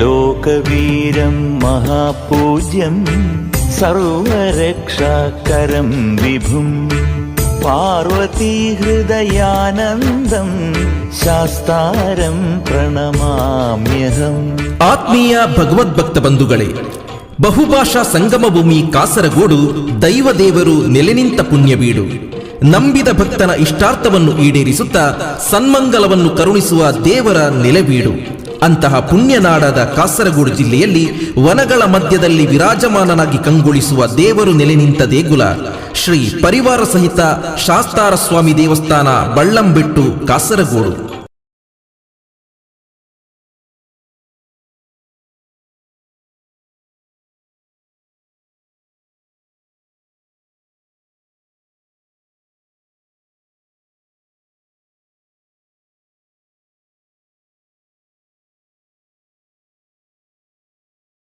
ಲೋಕವೀರಂ ಮಹಾಪೂಜ್ಯಂ ಸರ್ವರಕ್ಷಾಕರಂ ವಿಭುಂ ಪಾರ್ವತಿ ಹೃದಯಾನಂದಂ ಶಾಸ್ತಾರಂ ಪ್ರಣಮಾಮ್ಯಹಂ ಆತ್ಮೀಯ ಭಗವದ್ಭಕ್ತ ಬಂಧುಗಳೇ ಬಹುಭಾಷಾ ಸಂಗಮ ಭೂಮಿ ಕಾಸರಗೋಡು ದೈವದೇವರು ನೆಲೆ ನಿಂತ ಪುಣ್ಯಬೀಡು. ನಂಬಿದ ಭಕ್ತನ ಇಷ್ಟಾರ್ಥವನ್ನು ಈಡೇರಿಸುತ್ತಾ ಸನ್ಮಂಗಲವನ್ನು ಕರುಣಿಸುವ ದೇವರ ನೆಲೆಬೀಡು. ಅಂತಹ ಪುಣ್ಯನಾಡದ ಕಾಸರಗೋಡು ಜಿಲ್ಲೆಯಲ್ಲಿ ವನಗಳ ಮಧ್ಯದಲ್ಲಿ ವಿರಾಜಮಾನನಾಗಿ ಕಂಗೊಳಿಸುವ ದೇವರು ನೆಲೆ ನಿಂತ ದೇಗುಲ. ಶ್ರೀ ಪರಿವಾರ ಸಹಿತ ಶಾಸ್ತಾರ ಸ್ವಾಮಿ ದೇವಸ್ಥಾನ ಬಳ್ಳಂಬೆಟ್ಟು ಕಾಸರಗೋಡು.